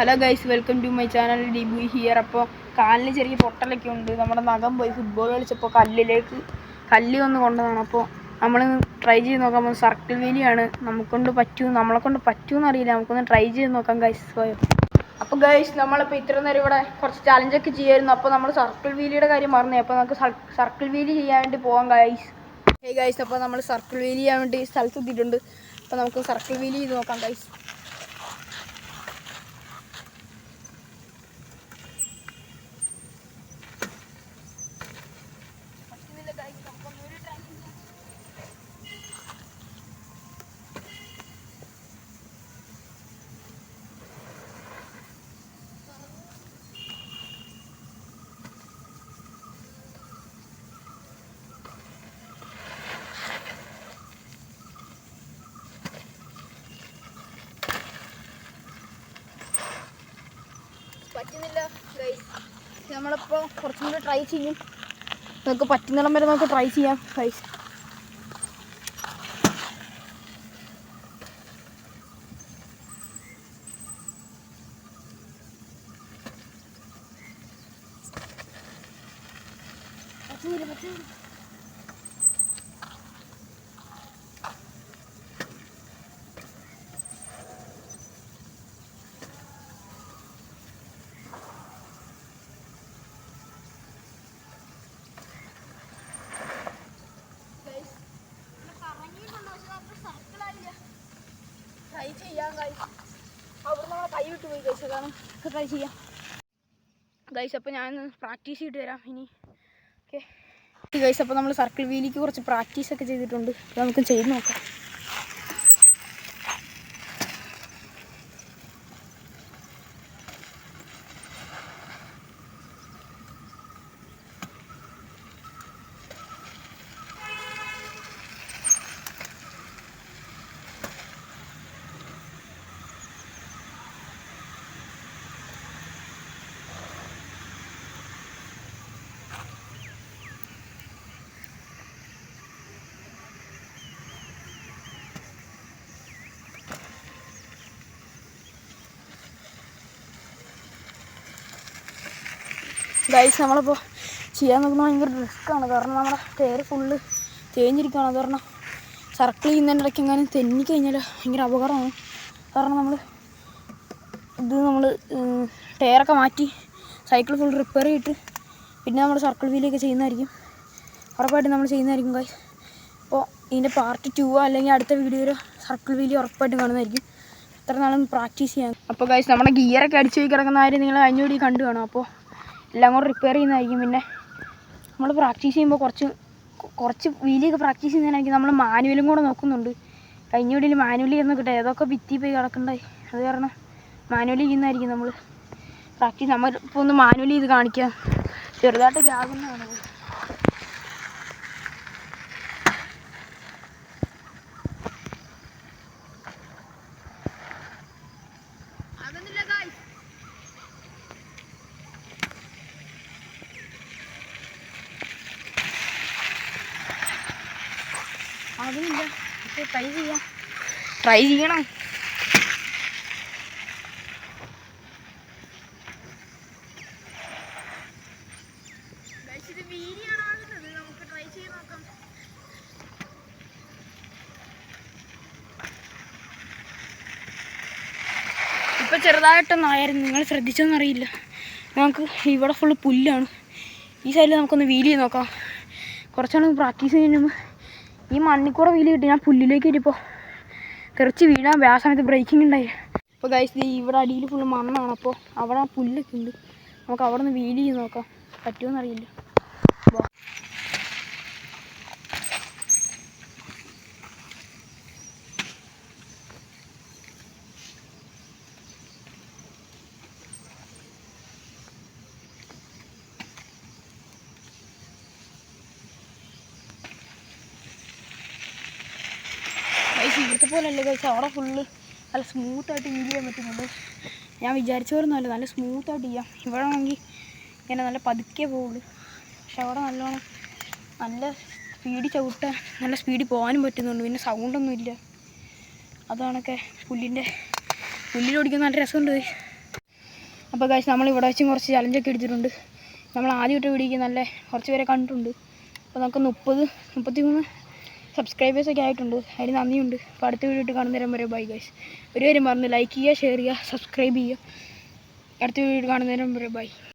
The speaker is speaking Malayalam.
Hello guys welcome to my channel Dibu here. അപ്പോൾ കാലിന് ചെറിയ പൊട്ടലൊക്കെ ഉണ്ട്. നമ്മുടെ നഖം പോയി ഫുട്ബോൾ കളിച്ചപ്പോൾ കല്ലിലേക്ക് കല്ല് വന്ന് കൊണ്ടതാണ്. അപ്പോൾ നമ്മൾ ട്രൈ ചെയ്ത് നോക്കാം. സർക്കിൾ വേലിയാണ് നമുക്കൊണ്ട് പറ്റൂ നമ്മളെ കൊണ്ട് അറിയില്ല. നമുക്കൊന്ന് ട്രൈ ചെയ്ത് നോക്കാം ഗൈസ് പോയോ? അപ്പോൾ ഗൈസ് നമ്മളിപ്പോൾ ഇത്ര നേരം ഇവിടെ കുറച്ച് ചാലഞ്ചൊക്കെ ചെയ്യായിരുന്നു. അപ്പോൾ നമ്മൾ സർക്കിൾ വീലിയുടെ കാര്യം മറന്നു അപ്പോൾ നമുക്ക് സർക്കിൾ വീലി ചെയ്യാൻ വേണ്ടി പോകാം ഗൈസ്. ഹേ ഗൈസ് അപ്പോൾ നമ്മൾ സർക്കിൾ വീലി ചെയ്യാൻ വേണ്ടി സ്ഥലത്ത് എത്തിയിട്ടുണ്ട്. അപ്പോൾ നമുക്ക് സർക്കിൾ വീലി ചെയ്ത് നോക്കാം ഗൈസ്. പറ്റുന്നില്ല നമ്മളിപ്പോൾ കുറച്ചും കൂടി ട്രൈ ചെയ്യും. നമുക്ക് പറ്റുന്നിടം വരെ നമുക്ക് ട്രൈ ചെയ്യാം ഗൈസ് പറ്റുന്നില്ല പറ്റുന്നില്ല. ട്രൈ ചെയ്യാം ഗൈസ് അവിടെ നമ്മളെ കൈ വിട്ട് പോയി ഗൈസ് കാരണം ട്രൈ ചെയ്യാം. ഗൈസ് അപ്പോൾ ഞാൻ പ്രാക്ടീസ് ചെയ്തിട്ട് വരാം ഇനി. ഓക്കെ ഗൈസ് അപ്പോൾ നമ്മൾ സർക്കിൾ വീലിക്ക് കുറച്ച് പ്രാക്ടീസ് ഒക്കെ ചെയ്തിട്ടുണ്ട്. നമുക്ക് ചെയ്ത് നോക്കാം. ഗൈസ് നമ്മളിപ്പോൾ ചെയ്യാൻ നോക്കുന്നത് ഭയങ്കര റിസ്ക്കാണ് കാരണം നമ്മുടെ ടയർ ഫുള്ള് തേഞ്ഞിരിക്കുകയാണ്. അത് കാരണം സർക്കിൾ ചെയ്യുന്നതിന്റെ ഇടയ്ക്ക് എങ്ങാനും തെന്നിക്കഴിഞ്ഞാൽ ഭയങ്കര അപകടമാണ്. കാരണം നമ്മൾ ഇത് നമ്മൾ ടയറൊക്കെ മാറ്റി സൈക്കിൾ ഫുൾ റിപ്പയർ ചെയ്തിട്ട് പിന്നെ നമ്മൾ സർക്കിൾ വീലൊക്കെ ചെയ്യുന്നതായിരിക്കും. ഉറപ്പായിട്ടും നമ്മൾ ചെയ്യുന്നതായിരിക്കും ഗൈസ് അപ്പോൾ ഇതിന്റെ പാർട്ട് ടൂ അല്ലെങ്കിൽ അടുത്ത വീഡിയോ സർക്കിൾ വീലി ഉറപ്പായിട്ടും കാണുന്നതായിരിക്കും. ഇത്ര നാളും പ്രാക്ടീസ് ചെയ്യാൻ. അപ്പോൾ ഗൈസ് നമ്മുടെ ഗിയറൊക്കെ അടിച്ചു പോയി കിടക്കുന്ന കാര്യം നിങ്ങൾ കഴിഞ്ഞ കണ്ടു കാണും. അപ്പോൾ എല്ലാം കൂടെ റിപ്പയർ ചെയ്യുന്നതായിരിക്കും. പിന്നെ നമ്മൾ പ്രാക്ടീസ് ചെയ്യുമ്പോൾ കുറച്ച് കുറച്ച് വീലിയൊക്കെ പ്രാക്ടീസ് ചെയ്യുന്നതിനായിരിക്കും നമ്മൾ മാനുവലും കൂടെ നോക്കുന്നുണ്ട്. കഴിഞ്ഞ വീഡിയോയിൽ മാനുവലി ഇരുന്ന് കിട്ടുക ഏതൊക്കെ ഭിത്തി പോയി കിടക്കണ്ടായി അത് കാരണം മാനുവലി ചെയ്യുന്നതായിരിക്കും നമ്മൾ പ്രാക്ടീസ് നമ്മൾ ഇപ്പോൾ ഒന്ന് മാനുവലി ചെയ്ത് കാണിക്കാം. ചെറുതായിട്ട് ജാകുന്നതാണ് ട്രൈ ചെയ്യാം. ട്രൈ ചെയ്യണം. ഇപ്പൊ ചെറുതായിട്ടൊന്നായിരുന്നു നിങ്ങൾ ശ്രദ്ധിച്ചോന്നറിയില്ല നമുക്ക് ഇവിടെ ഫുള്ള് പുല്ലാണ്. ഈ സൈഡിൽ നമുക്കൊന്ന് വീൽ ചെയ്ത് നോക്കാം. കുറച്ചാണ് പ്രാക്ടീസ് ചെയ്യുമ്പോൾ ഈ മണ്ണിൽ കൂടെ വീൽ കിട്ടി ഞാൻ പുല്ലിലേക്ക് ഇരിപ്പോൾ തെറിച്ച് വീഴാൻ ആ സമയത്ത് ബ്രേക്കിംഗ് ഉണ്ടായി. അപ്പോൾ ഗൈസ് ഇവിടെ അടിയിൽ ഫുള്ള് മണ്ണാണ് അപ്പോൾ അവിടെ പുല്ലൊക്കെ ഉണ്ട്. നമുക്ക് അവിടെ നിന്ന് വീൽ ചെയ്ത് നോക്കാം. പറ്റുമോന്നറിയില്ല വാ. ഗൈസ് കഴിച്ചാൽ അവിടെ ഫുള്ള് നല്ല സ്മൂത്തായിട്ട് വീൽ ചെയ്യാൻ പറ്റുന്നുണ്ട്. ഞാൻ വിചാരിച്ച പോലെ നല്ല സ്മൂത്തായിട്ട് ചെയ്യാം. ഇവിടെ ആണെങ്കിൽ ഇങ്ങനെ നല്ല പതുക്കെ പോവുള്ളൂ. പക്ഷെ അവിടെ നല്ലോണം നല്ല സ്പീഡ് ചവിട്ടാൻ നല്ല സ്പീഡിൽ പോകാനും പറ്റുന്നുണ്ട്. പിന്നെ സൗണ്ടൊന്നും ഇല്ല. അതാണൊക്കെ പുല്ലിന്റെ പുല്ലിലോടിക്കാൻ നല്ല രസമുണ്ട്. അപ്പോൾ കാശ് നമ്മൾ ഇവിടെ വെച്ചും കുറച്ച് ചലഞ്ചൊക്കെ എടുത്തിട്ടുണ്ട്. നമ്മൾ ആദ്യമായിട്ട് വീഡിയോക്ക് നല്ല കുറച്ച് പേരെ കണ്ടിട്ടുണ്ട്. അപ്പോൾ നമുക്ക് മുപ്പത് മുപ്പത്തി മൂന്ന് സബ്സ്ക്രൈബേഴ്സൊക്കെ ആയിട്ടുണ്ട്. അതിന് നന്ദിയുണ്ട്. അപ്പോൾ അടുത്ത വീഡിയോ ഇട്ട് കാണുന്നേരം വരെ ബൈ ഗൈസ് ഒരു കാര്യം പറഞ്ഞു ലൈക്ക് ചെയ്യുക ഷെയർ ചെയ്യുക സബ്സ്ക്രൈബ് ചെയ്യുക. അടുത്ത വീഡിയോ കാണുന്നേരം വരെ ബൈ